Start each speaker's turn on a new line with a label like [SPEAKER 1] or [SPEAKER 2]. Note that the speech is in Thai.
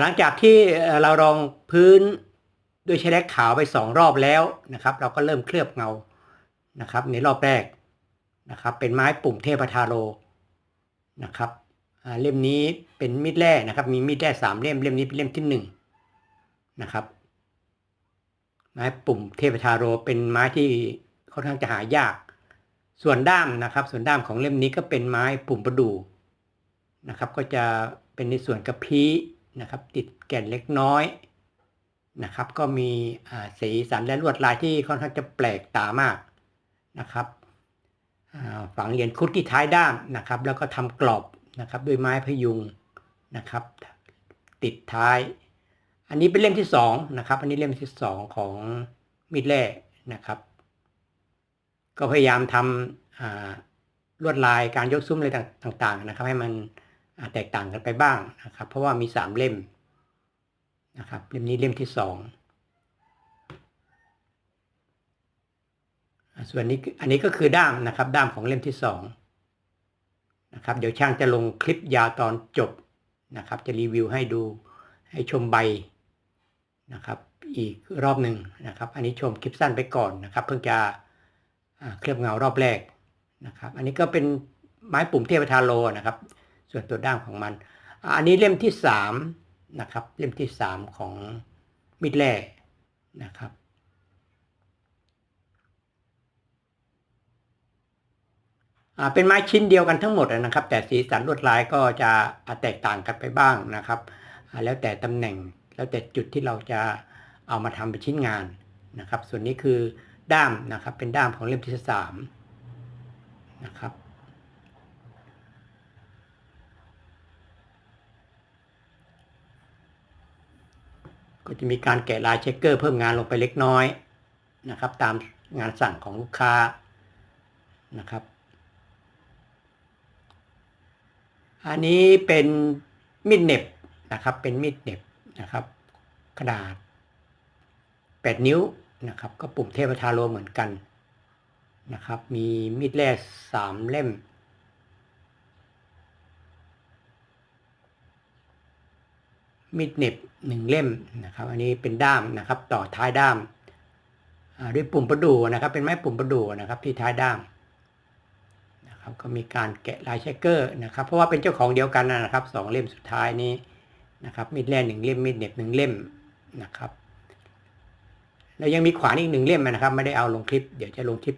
[SPEAKER 1] หลังจากที่เรารองพื้นด้วยแฉลกขาวไปสองรอบแล้วนะครับ เราก็เริ่มเคลือบเงานะครับ ในรอบแรกนะครับ เป็นไม้ปุ่มเทพทาโรนะครับเล่มนี้เป็นมีดแร่นะครับ มีมีดแร่สามเล่มเล่มนี้เป็นเล่มที่หนึ่งนะครับ ไม้ปุ่มเทพทาโรเป็นไม้ที่ค่อนข้างจะหายาก ส่วนด้ามนะครับ ส่วนด้ามของเล่มนี้ก็เป็นไม้ปุ่มประดู่นะครับ ก็จะเป็นในส่วนกระพี้ นะครับ ติดแก่นเล็กน้อยนะครับ ก็มีสีสันและลวดลายที่ค่อนข้างจะแปลกตามากนะครับฝังเหรียญครุดที่ท้ายด้ามนะครับ แล้วก็ทำกรอบนะครับด้วยไม้พยุงนะครับ ติดท้าย อันนี้เป็นเล่มที่สองนะครับ อันนี้เล่มที่สองของมีดแร่นะครับ ก็พยายามทำลวดลายการยกซุ้มอะไรต่างๆนะครับ ให้มัน แตกต่างกันไปบ้างนะครับ เพราะว่ามีสามเล่มนะครับเล่มนี้เล่มที่สองส่วนนี้อันนี้ก็คือด้ามนะครับ ด้ามของเล่มที่สองนะครับเดี๋ยวช่างจะลงคลิปยาวตอนจบนะครับ จะรีวิวให้ดูให้ชมใบนะครับอีกรอบหนึ่งนะครับ อันนี้ชมคลิปสั้นไปก่อนนะครับ เพิ่งจะเคลือบเงารอบแรกนะครับ อันนี้ก็เป็นไม้ปุ่มเทพทาโลนะครับ ส่วนตัวด้ามของมัน อันนี้เล่มที่สามนะครับ เล่มที่สามของมิดแร่นะครับเป็นไม้ชิ้นเดียวกันทั้งหมดนะครับ แต่สีสันลวดลายก็จะแตกต่างกันไปบ้างนะครับ แล้วแต่ตำแหน่งแล้วแต่จุดที่เราจะเอามาทำเป็นชิ้นงานนะครับ ส่วนนี้คือด้ามนะครับเป็นด้ามของเล่มที่สามนะครับ ก็จะมีการแกะลายเช็คเกอร์เพิ่มงานลงไปเล็กน้อยนะครับ ตามงานสั่งของลูกค้านะครับ อันนี้เป็นมีดเน็บนะครับ เป็นมีดเน็บนะครับ ขนาด 8 นิ้วนะครับ ก็ปุ่มเทพทาโรเหมือนกันนะครับ มีมีดแร่สามเล่ม มีดเน็บหนึ่งเล่มนะครับ อันนี้เป็นด้ามนะครับ ต่อท้ายด้ามด้วยปุ่มประดูนะครับ เป็นไม้ปุ่มประดูนะครับ ที่ท้ายด้ามนะครับ ก็มีการแกะลายเชคเกอร์นะครับ เพราะว่าเป็นเจ้าของเดียวกันนะครับสองเล่มสุดท้ายนี้นะครับ มีดแร่หนึ่งเล่ม มีดเน็บหนึ่งเล่มนะครับแล้วยังมีขวานอีกหนึ่งเล่มนะครับ ไม่ได้เอาลงคลิป เดี๋ยวจะลงคลิป